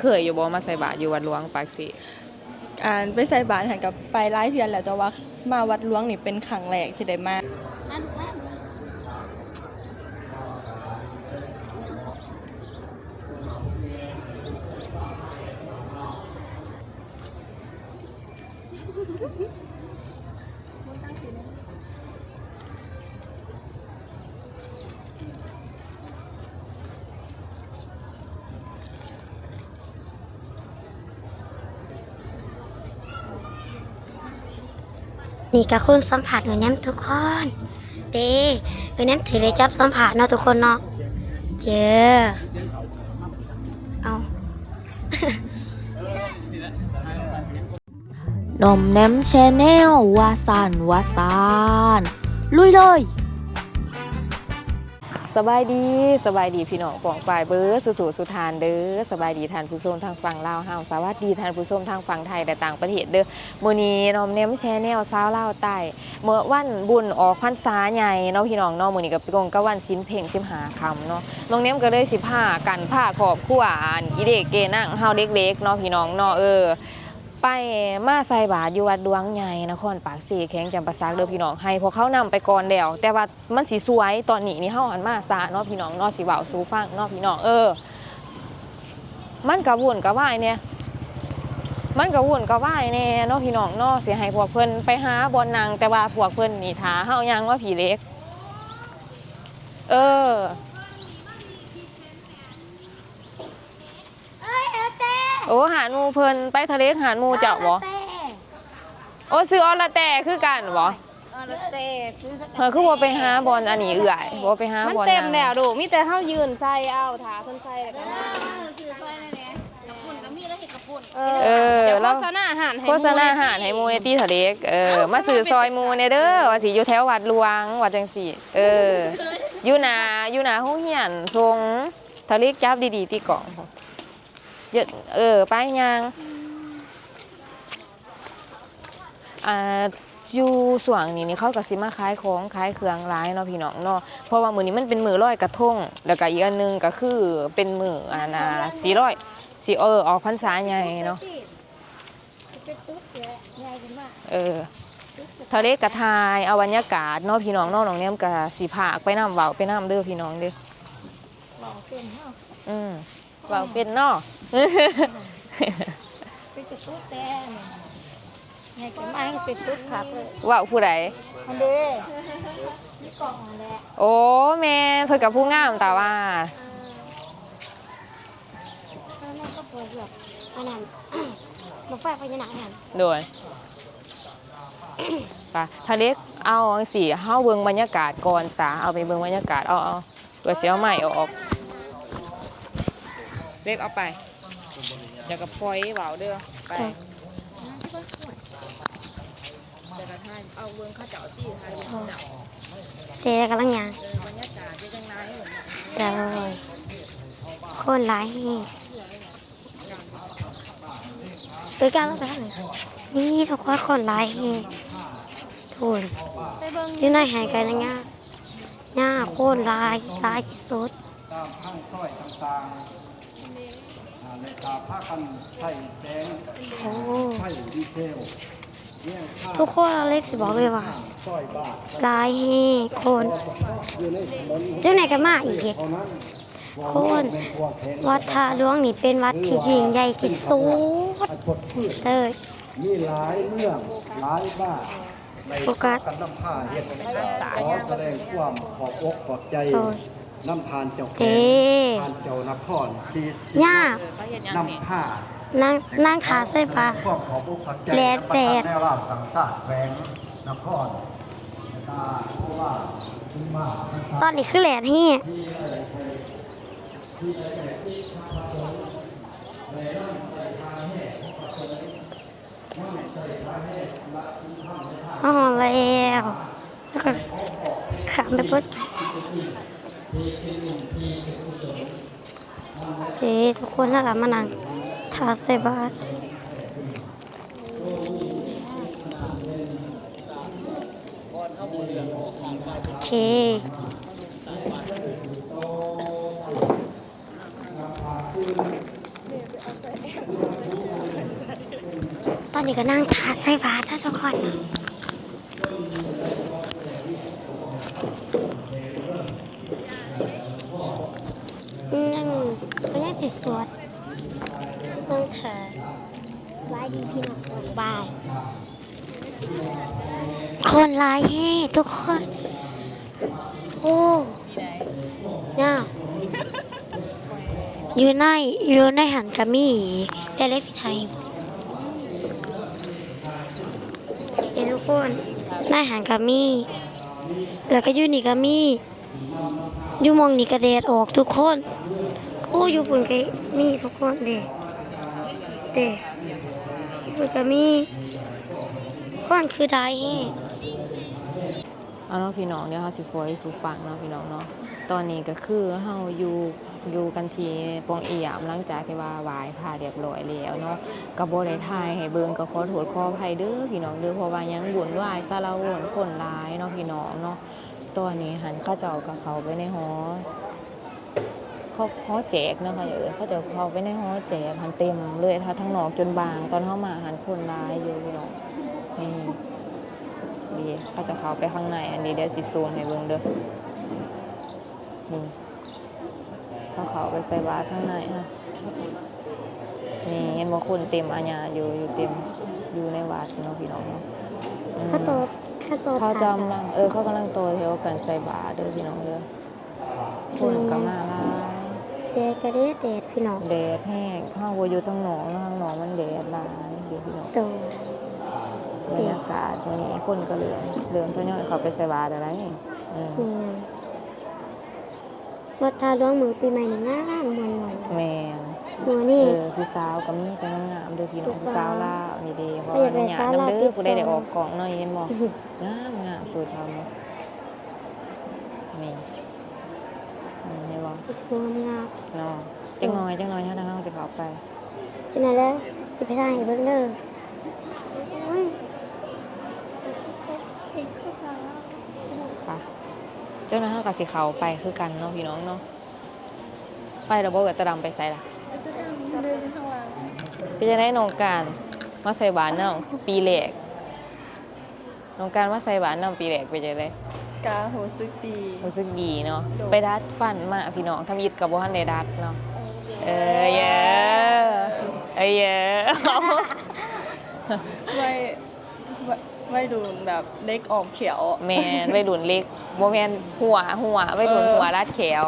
เคยอยู่บ่มาใส่บาตรอยู่วัดหลวงปากสีอ่านไปใส่บาตรหันกับไปหลายเทือนแล้วแต่ว่ามาวัดหลวงนี่เป็นครั้งแรกที่ได้มา นี่ก็คุณสัมผัสหนูแนมทุกคน เด้หนูแนมถือเลยจับสัมผัสเนาะทุกคนเนาะเยอะเอานมแนมแชนแนลวาซานวาซานลุยเลย สบายดีสบายดีพี่น้องปองปลายเบอร์สุสุสุทานเด้อสบายดีทานผู้ชมทางฝั่งลาวเฮาสวัสดีทานผู้ชมทางฝั่งไทยและต่างประเทศเด้อมื้อนี้น้องเนมแชนแนลสาวลาวใต้เมื่อวันบุญออกพรรษาใหญ่เนาะพี่น้องเนาะมื้อนี้ก็เป็นกงกับวันสิ้นเพ่ง15ค่ำเนาะน้องเนมก็เลยสิพากันพาครอบครัวอันอีเด็กเกนั่งเฮาเด็กๆเนาะพี่น้องเนาะเออ ไปมาใส่บาตรอยู่วัดดวงใหญ่นครปากสีแข็งจำปาสักเด้อพี่น้องให้พวกเขานำไปก่อนแล้วแต่ว่ามันสีสวยตอนนี้นี่เฮาหันมาซาเนาะพี่น้องเนาะสิเว้าสูฟังเนาะพี่น้องเออ มันกระวนกระว่ายเนี่ยมันกระวนกระว่ายแน่เนาะพี่น้องเนาะสิให้พวกเพิ่นไปหาบอนนางแต่ว่าพวกเพิ่นนี่ถาเฮายังว่าผีเล็ก เออ เอ้ยเอลเต้ โอ้หาหนูเพิ่นไปทะเลหาหนูเจ้าบ่เต้โอ้ซื้อออละแต่คือกันบ่เฮ้ยคือว่าไปหาบอลอันนี้เอื่อยว่าไปหามันบอลเต็มนางแล้วดูมีแต่เท่ายืนใส่เอาถาเพิ่นใส่แล้วก็มาเอเอออเดี๋ยวแล้โฆวษณาอาหารให้โฆษณาอาหารให้หมูในตีทะเลกเออมาสื่อซอยหมูในเด้อว่าสิอยู่แถววัดหลวงวัดจังสี่เอออยู่หนาอยู่หนาห้องเหียนทรงทะเลกจับดีๆตีกล่อง เยอะเออไปยังอ่าอยู่ส่วงนี้นี่เขาก็สิมาขายของขายเครื่องร้ายเนาะพี่น้องเนาะเพราะว่ามือนี้มันเป็นมือร้อยกระทงแล้วก็อีกอันหนึงก็คือเป็นมืออ่านาสีร้อยสีเออออกพรรษาใหญ่เนาะเออทะเลกระทายเอาบรรยากาศเนอกพี่น้องเนอกน้องเนี่ยมกะสีผากไปน้ำเบาไปน้ำเด้อพี่น้องเด้ออืม เบาเป็นเนอกเป็นตุ๊กเต้ไงกันมาให้เป็นตุ๊กครับเลยเว่าผู้ใดอันเด้นี่กล่องนั่นแหละโอ้แม่เพิ่นกับผู้งามแต่ว่าแล้วแม่ก็เปิดแบบอันนั้นมาไฟพญานาคนั่นโดยไปทะเลเอาจังสิเฮาเบิ่งบรรยากาศก่อนสาเอาไปเบิ่งบรรยากาศเอาเอาเปิดเสียวใหม่ออก เล็กเอาไปเดี๋ยวกับปล่อยเบาเด้อไปแต่กระทายเอาเบิ่งเข้าเจ้าตีทายเบิ่งเจ้าเต้กำลังยางเออบรรยากาศเป็นจังไดเหมือนเดี๋ยวคนหลายแห่เอ้ยก้าวแล้วไปทางไหนนี่ทุกคนคนหลายแห่ทุนอยู่ในแห่กันนะง่าหน้าโคนหลายหลายที่สุดตามข้างต้อยต่างๆอ่า ในตาผ้ากันใส่แสงโอ้ใส่ดีเทลเนี่ยข้าทุกคนเราเลยสิบอกเลยว่าต้อยบาทหลายแห่คนอยู่ในถนนจังไหนกันมาอีกเท่านั้นคนวัดท่าหลวงนี่เป็นวัดที่ยิ่งใหญ่ที่สุดเลยมีหลายเรื่องหลายบ้านในโฟกัสกันน้ำผ้าเฮ็ดขอแสดงความขอบอกขอบใจ น้ำพานเจ้าแก่เด้พานเจ้านครที่ย่าเขาเห็นยังนี่น้ำผ้านั่งนั่งขาใส่ปลา พวกขอบอกขอบใจแลดแดดแนวราบสังสารแหวงนครตาผู้ว่าคุณมาตอนนี้คือแหลดแห่อ๋อแล้วแล้วก็ขามไปพุด เจ๊ทุกคนแล้วก็มานั่งทาใส่บาตรโอเคตอนนี้ก็นั่งทาใส่บาตรแล้วทุกคนนะ นั่งก็ยังสิสวดนั่งเถอะสบายดีพี่น้องบาย คนหลายแห่ทุกคน โอ้น่าอยู่ในอยู่ในหันกะมี่แต่เล็กสิไทยเดี๋ยวทุกคนในหันกะมี่แล้วก็อยู่นี่กะมี่อยู่มองนี่กระเดดออกทุกคน อ้อยู่ปุ่นกะมี่ทุกคนเด็เด็อยู่ปุ่นกะมี่คนคือได้แห่เอาเนาะพี่น้องเดี๋ยวเฮาสิโฟยสูฟังเนาะพี่น้องเนาะตอนนี้ก็คือเฮาอยู่อยู่กันทีปองเอียมหลังจากที่ว่าไหว้พระเรียบร้อยแล้วเนาะก็บ่ได้ถ่ายให้เบิงก็ขอโทษขออภัยเด้อพี่น้องเด้อเพราะว่ายังวุ่นวายสารวนคนหลายเนาะพี่น้องเนาะตอนนี้หันข้าเจ้ากับเขาไปในหอ เขาหอแจกเนาะค่ะเออเขาจะเข้าไปในหอแจกหันเต็มเลยถ้าทั้งนอกจนบางตอนเข้ามาหันคนหลายอยู่พี่น้องนี่ดีเขาจะเข้าไปข้างในอันนี้เดี๋ยวสิซูมให้เบิ่งเด้อนี่เขาเข้าไปใส่บาตรข้างในฮะนี่เห็นบ่คนเต็มอาญาอยู่อยู่เต็มอยู่ในวัดเนาะพี่น้องเนาะอืมข้าวโตข้าวโตเขาทานจำลังเออเขากำลังโตแถวกันใส่บาตรเด้อพี่น้องเด้อคนก็มาหลายเดดกระเดดเดดพี่น้องแดดแห้งข้าวบ่อยู่ทางหนองเนาะทางหนองมันแดดหลายเดี๋ยวพี่น้องโตบรรยากาศวันนี้คนก็เหลือเหลือทยอยเขาไปใส่บาตรอะไรอืมนี่วัดทาหลวงมือปีใหม่นี่งามมวนมวนแม่นหัวเอนี่อผู้สาวก็มีแต่งามๆเด้อพี่น้องผู้ผู้สาสาววลาวนี่เด้เพราะก็อยาว่ากได้หยาสาวน้ำลาวเด้ติอดผู้ใดได้ต่อออกกล่องเนาะเห็นบ่งามงามสวยทำนี่ อืมเห็นบ่หัวงามเนาะจังน้อยจังน้อยถ้าทางเฮาสิเข้าไปจังได๋แล้วสิไปทางให้เบิ่งเด้ออุ้ยไปเจ้าหน้าที่ก็สิเข้าไปคือกันเนาะพี่น้องเนาะไปแล้วบ่ก็ตะดำไปใส่ล่ะเดินข้างหลังเป็นจังได๋น้องการมาใส่บาตรเนาะปีแรกน้องการมาใส่บาตรเนาะปีแรกเป็นจังได๋ กาโหสึกดีรู้สึกดีเนาะโดดไปดัดฟันมาพี่น้องทำอิดกับบ่ทันได้ดัดเนาะเออเยอะเอยเยอะไม่ไม่ไม่ดูแบบเล็กออกเขียว แมนไปดุนเล็กบ่แมนหัวหัวไปดุนเออหัวรัดแขว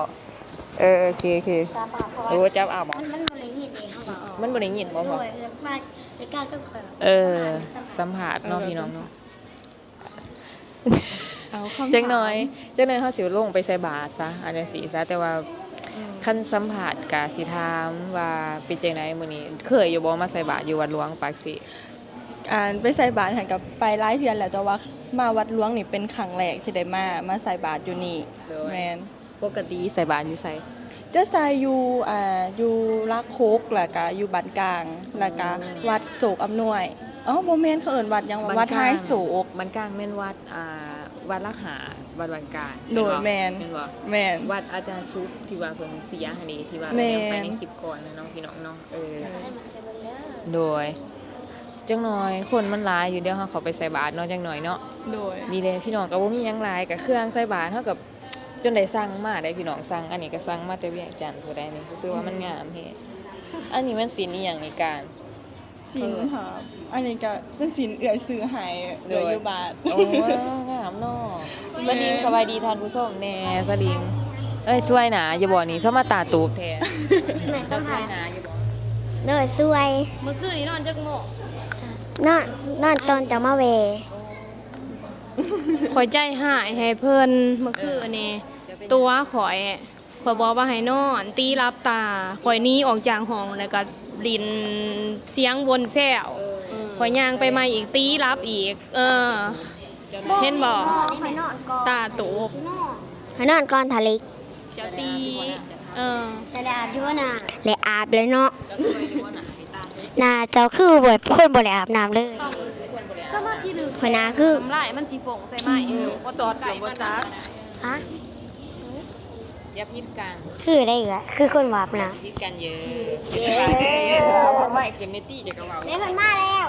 เออโอเคโอเคตาบาดเพราะโอ้ว่าจับเอาบ่มันมันบ่ได้ยินเองเฮาบอกมันบ่ได้ยินบ่โดพ่อยมาในการก็เปิดเออ สัมผัสเนาะพี่น้องเนาะ เอาคำจังหน่อยจังหน่อยเฮาสิลงไปใส่บาตรซะอันนี้สิซะแต่ว่าคันสัมผัสกะสิถามว่าเป็นจังไดมื้อนี้ เคยอยู่บ่มาใส่บาตรอยู่วัดหลวงปากสิอ่านไปใส่บาตรหันกับไปหลายเทือนแหละแต่ว่ามาวัดหลวงนี่เป็นครั้งแรกที่ได้มามาใส่บาตรอยู่นี่แมนปกติใส่บาตรอยู่ไสจะใส่อยู่อ่าอยู่ลักโคกแล้วก็อยู่บ้านกลางแล้วก็วัดโศกอำนวยอ๋อโมเมนต์เขาเอิ้นวัดหยังว่าวัดท้ายโศกบ้านกลางแม่นวัดอ่า วัดละหาวัดวันกลางโดยแม่นแม่นบ่แมน วัดอาจารย์ซุปที่ว่าเพิ่นเสียหันนี้ที่ว่าแม่น ไปในคลิปก่อนนะน้องพี่น้องเนาะเออโดยจังหน่อยคนมันหลายอยู่เดี๋ยวเฮาเข้าไปใส่บาตรเนาะจังหน่อยเนาะ โดยดีเลยพี่น้องก็บ่มีหยังหลายก็เครื่องใส่บาตรเท่ากับจนได้สั่งมาได้พี่น้องสั่งอันนี้ก็สั่งมาแต่เวียงจันทน์ผู้ใดนี่รู้สึกว่ามันงามเฮ็ดอันนี้มันสินอีหยังในการ สินหาอันนี้ก็เป็นสินเอื่อยซื้อให้โดยอยู่บาท โอ้งามเนาะสลิงสบายดีท่านผู้ชมแน่สลิง เอ้ยช่วยหนาอย่าบอกนี่สมาตาตูบแท้แม่สัมช่ผัวยสหนาอย่าบอกโดยสวยเมื่อคืนนี้นอนจักโมงนอนนอนตอนจะมาเวข่อยใจหายให้เพิ่นเมื่อคืนนี้ตัวข่อยข่อยบอกว่าให้นอน ตีรับตาข่อยหนี้ออกจากห้องแล้วก็ ลินเสียงวนแซวข่อยย่างไปมาอีกตีรับอีก เออ เห็นบ่ไปนอนก่อนตาตูบไปนอนก่อนทะเลจะตีเออจะได้อาบด้วยนะเลยอาบเลยเนาะนาเจ้าคือบ่อยคนบ่ได้อาบน้ำเลยสมาธิลึกข่อยนาคือ น้ำลายมันสิฝงใส่ไม้เออบ่จอดไก่บ่จักฮะอ ย่าพิดกันคือได้เหรอคือคนบาปนะพิดกันเยอะไม่ขึ้นในตี้เดี๋ยวก็เว้าเดี๋ยวเพิ่นมาแล้ว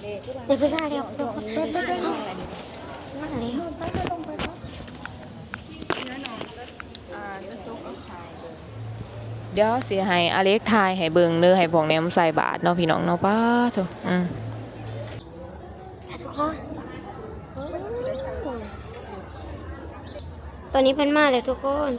เดี๋ยวเพิ่นมาแล้วทุกคนมาแล้วเดี๋ยวสิให้อเล็กทายให้เบิ่งเด้อให้พวกแนมใส่บาทเนาะพี่น้องเนาะป้าเถอะอืมทุกคนตอนนี้เพิ่นมาเลยทุกคน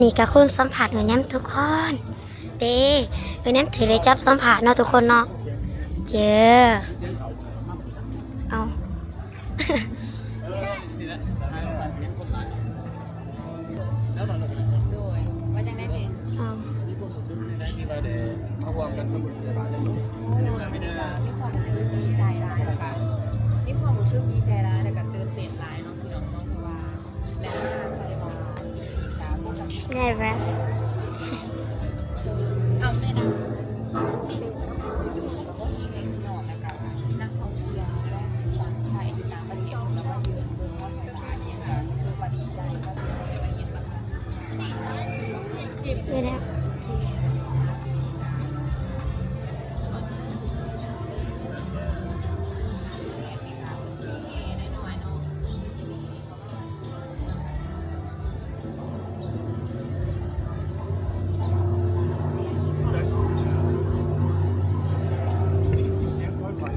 นี่ก็คุณสัมผัสหนูแนมทุกคน เด้หนูแนมถือเลยจับสัมผัสเนาะทุกคนเนาะเจอะ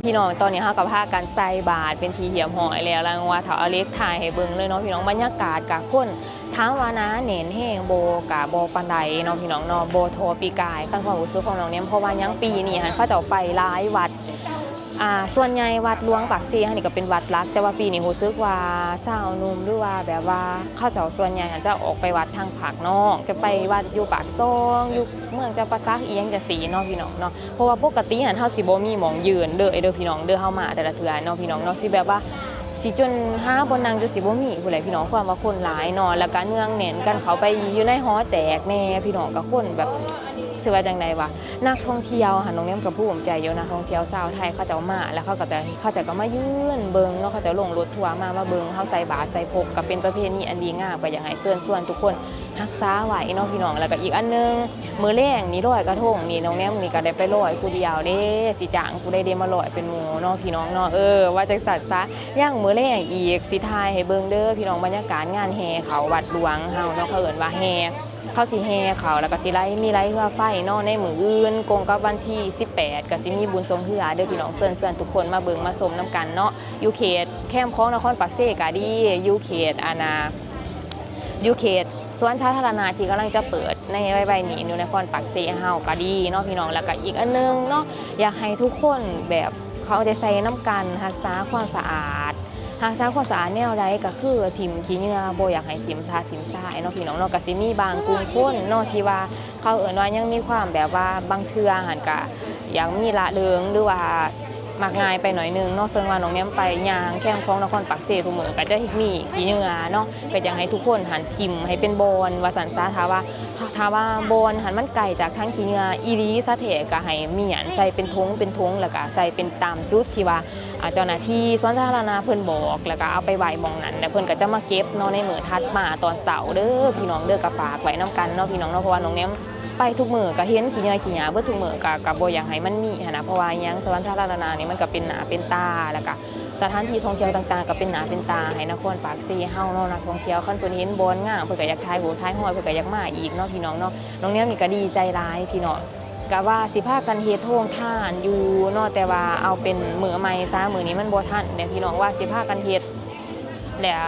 พี่น้องตอนนี้เฮากับภากันใส่บาทเป็นทีเหี่ยมหอยแล้วแล้วว่าเถาเอาเล็กถ่ายให้เบิ่งเลยเนาะพี่น้องบรรยากาศกะคนท้าวานะเน้นแห้งโบกะโบปันไดเนาะพี่น้องเนาะโบโทปีกายขั้นความรู้สึกของน้องเนี่ยเพราะว่ายังปีนี้หันเขาเจ้าไปร้ายวัด อ่าส่วนใหญ่วัดหลวงปากซีอันนี้ก็เป็นวัดรัก แต่ว่าปีนี้รู้สึกว่าชาวนุ่มหรือว่าแบบว่าเข้าเจ้าส่วนใหญ่จะออกไปวัดทางภาคนอกจะไปวัดอยู่ปากซองอยู่เมืองจ้าประซักเอียงจะสีเนาะพี่น้องเนาะเพราะว่าปกติหันเฮาสิบ่มีหมองยืนเด้อไอเด้อพี่น้องเด้อเฮามาแต่ละเทื่อเนาะพี่น้องเนาะสิแบบว่าสิจนห้าบนนางจนสิบ่มีผู้ใดพี่น้องความว่าคนหลายเนาะแล้วก็เนืองแน่นกันเขาไปอยู่ในหอแจกแน่พี่น้องกับคนแบบ สิว่าจังไดวะนักท่องเที่ยวหันน้องเนมกับผู้ผมใจอยู่นักท่องเที่ยวชาวไทยเขาจะมาแล้วเขาก็จะเขาจะก็มายืนเบิงเนาะเขาจะลงรถทัวร์มามาเบิงเขาใส่บาตรใส่พกก็เป็นประเพณีอันดีงามไปอย่างไรเชิญชวนทุกคนรักษาไหว้เนาะพี่น้องแล้วก็อีกอันหนึงมือแรงนี่ลอยกระทงนี่น้องเนมนี่ก็ได้ไปลอยผู้เดียวเด้สิจางผู้ใดเดมาลอยเป็นหมู่เนาะพี่น้องเนาะเออว่าจังสัตว์ซะย่างมือแรงอีกสิทายให้เบิงเด้อพี่น้องบรรยากาศงานแห่เขาวัดหลวงเฮาเนาะเขาเอิ้นว่าแห่ เขาสิแห่เขาแล้วก็สิไล่มีไล่เรือไฟเนาะในมืออื่นกงกับวันที่ 18ก็สิมีบุญทรงเฮือเด้อพี่น้องเชิญเชิญทุกคนมาเบิ่งมาชมน้ำกันเนาะยูเขตแคมป์ของนครปักเซกาดียูเขตอาณายูเขตสวนสาธารณะที่กำลังจะเปิดในใบๆนี้อยู่นครปักเซเฮาก็ดีเนาะพี่น้องแล้วก็อีกอันนึงเนาะอยากให้ทุกคนแบบเขาจะใส่น้ำกันรักษาความสะอาด หากสร้างความสะอาดแนวใดก็คือทิมขี้เหงื่อบ่อยากให้ทิมซาทิมซ่ายเนาะพี่น้องเนาะก็สิมีบางกลุ่มคนเนาะที่ว่าเขาเอิ้นว่ายังมีความแบบว่าบางเทื่อหันกะยังมีละเริงหรือว่ามักง่ายไปหน่อยนึงเนาะซึ่งว่าน้องแนมไปยางแคมป์ของนครปักเซทุกมือก็จะมีขี้เหงื่อเนาะก็อยากให้ทุกคนหันทิมให้เป็นบอนว่าสันซาถ้าว่าถ้าว่าบอนหันมันไกลจากทั้งขี้เหงื่ออีหลีซะเถก็ให้มีหยันใส่เป็นทงเป็นทงแล้วก็ใส่เป็นตามจุดที่ว่า เจ้าหน้าที่สวนสาธารณะเพิ่นบอกแล้วก็เอาไปไหวหมองนั้นแล้วเพิ่นก็จะมาเก็บเนาะในมือถัดมาตอนเสาร์เด้อพี่น้องเด้อก็ฝากไว้นํกันเนาะพี่น้องเนาะเพราะว่าน้องแนมไปทุกมือก็เห็นขี้เหงื่อขี้หยาเบิดทุกมือก็ก็บ่อยากให้มันมีหันนะเพราะว่าหยังสวนสาธารณะนี่มันก็เป็นหนาเป็นตาแล้วก็สถานที่ท่องเที่ยวต่างๆก็เป็นหนาเป็นตาให้นครปากซีเฮาเนาะนักท่องเที่ยวคันเพิ่นเห็นบอนง่ามเพิ่นก็อยากถ่ายรูปถ่ายห้อยเพิ่นก็อยากมาอีกเนาะพี่น้องเนาะน้องแนมนี่ก็ดีใจร้ายพี่น้อง กะว่าสิพากันเฮ็ดโท่งท่านอยู่เนาะแต่ว่าเอาเป็นมือใหม่ซะมือนี้มันบ่ทันเนี่ยพี่น้องว่าสิพากันเฮ็ดแล้ว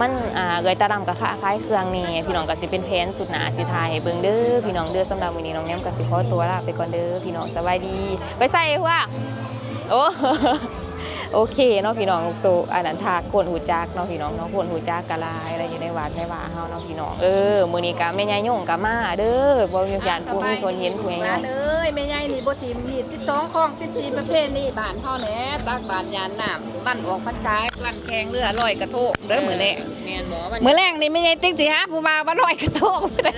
มันอ่าเอยตาดำกับค่าคล้ายเครื่องนี่พี่น้องก็สิเป็นแผนสุดหนาสิทายให้เบิ่งเด้อพี่น้องเด้อสำหรับมื้อนี้น้องแนมก็สิขอตัวลาไปก่อนเด้อพี่น้องสบายดี ไปใส่หัว่าโอ้ โอเคเนาะพี่น้องโซอันนั้นทากคนหูจักเนาะพี่น้องเนาะคนหูจักกะลายอะไรอยู่ในวัดในว่าเฮาเนาะพี่น้องเออมื้อนี้ก็แม่ยายโยงก็มาเด้อบ่มีการผู้มีคนเห็นผู้ใหญ่ร้านเอ้ยแม่ใหญ่นี่บ่ทิมนี่12ของ14ประเภทนี่บ้านเฮาแหละตักบานยานน้ำบ้านออกพรรษาลั่นแกงเรือลอยกระทงเด้อมื้อแรกแม่นบ่มันมื้อแรกนี่แม่ใหญ่ติ๊กสิหาผู้มาบ่ลอยกระทงเอ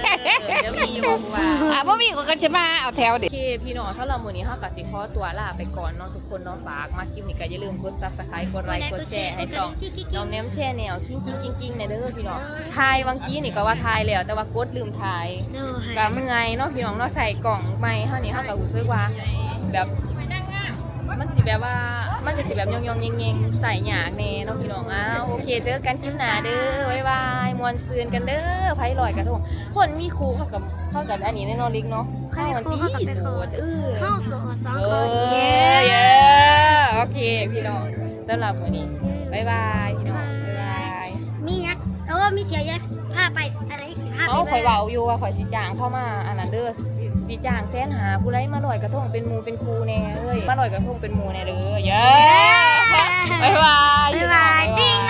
อเดี๋ยวมีอยู่บอกว่าอะบ่มีก็จะมาเอาแถวเดิโอเคพี่น้องถ้าเรามื้อนี้เฮาก็สิขอตัวลาไปก่อนเนาะทุกคนเนาะฝากมาคลิปนี้ก็อย่าลืมกด Subscribe กดไลค์กดแชร์ให้ช่องน้องเนมแชร์แนวกิ้งกิ้งกิ้งกิ้งในเด้อพี่น้องทายวังกี้นี่ก็ว่าทายแล้วแต่ว่ากดลืมทายโน่ค่ะก็เมื่อยเนาะพี่น้องเนาะใส่กล่องใหม่เฮานี่เฮาก็รู้สึกว่าแบบมันสิแบบว่ามันจะสิแบบยองๆเงงๆใส่หยากแน่เนาะพี่น้องอ้าวโอเคเจอกันคลิปหน้าเด้อบ๊ายบายมวนซืนกันเด้อไผลอยกระทงคนมีครูเข้ากับเข้ากับอันนี้แน่นอนลิกเนาะเข้ามันตีโสดเออเข้าสู่สองเอคนอเย้เย้ โอเคพี่น้องสำหรับมื้อนี้บ๊ายบายพี่น้องบ๊ายบายมียักษ์แล้วก็มีเที่ยวยักษ์พาไปอะไรสิพาไปเอาข่อยเว้าอยู่ว่าข่อยสิจ้างเข้ามาอันนั้นเด้อสิสิจ้างแสนหาผู้ใดมาลอยกระทงเป็นหมู่เป็นครูแน่เอ้ยมาลอยกระทงเป็นหมู่แน่เด้อเย้บ๊ายบายบ๊ายบายพี่น้องดี